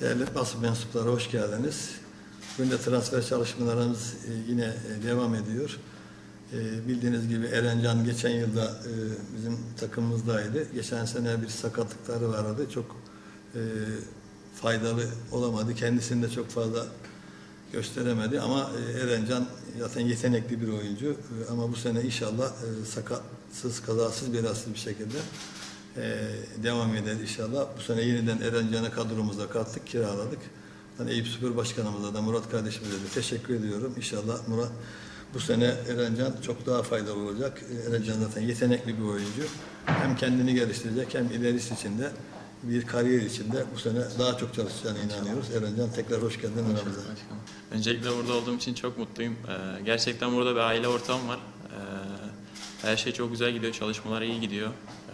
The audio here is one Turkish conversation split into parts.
Değerli basın mensupları hoş geldiniz. Bugün de transfer çalışmalarımız e, yine e, devam ediyor. E, Bildiğiniz gibi Erencan geçen yılda bizim takımımızdaydı. Geçen sene bir sakatlıkları vardı. Çok faydalı olamadı. Kendisini de çok fazla gösteremedi ama Erencan zaten yetenekli bir oyuncu. Ama bu sene inşallah sakatsız, kazasız, belasız bir şekilde e, devam eder inşallah. Bu sene yeniden Erencan'ı kadromuza kattık, kiraladık. Ben Eyüp Spor Başkanımıza da Murat kardeşimize de teşekkür ediyorum. İnşallah Murat bu sene Erencan çok daha faydalı olacak. Erencan zaten yetenekli bir oyuncu. Hem kendini geliştirecek hem ilerisi için de bir kariyer içinde bu sene daha çok çalışacağına inanıyoruz. Erencan tekrar hoş geldin aramıza. Öncelikle burada olduğum için çok mutluyum. Ee, gerçekten burada bir aile ortamı var. Ee, her şey çok güzel gidiyor, çalışmalar iyi gidiyor. Ee,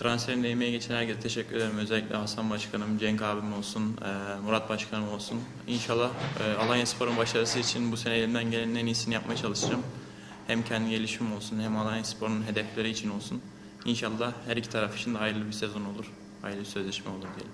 transferimde emeği geçen herkese teşekkür ederim. Özellikle Hasan Başkanım, Cenk abim olsun, e, Murat Başkanım olsun. İnşallah e, Alanya Spor'un başarısı için bu sene elimden gelenin en iyisini yapmaya çalışacağım. Hem kendi gelişimim olsun hem Alanya Spor'un hedefleri için olsun. İnşallah her iki taraf için de hayırlı bir sezon olur. Hayırlı bir sözleşme olur diyelim.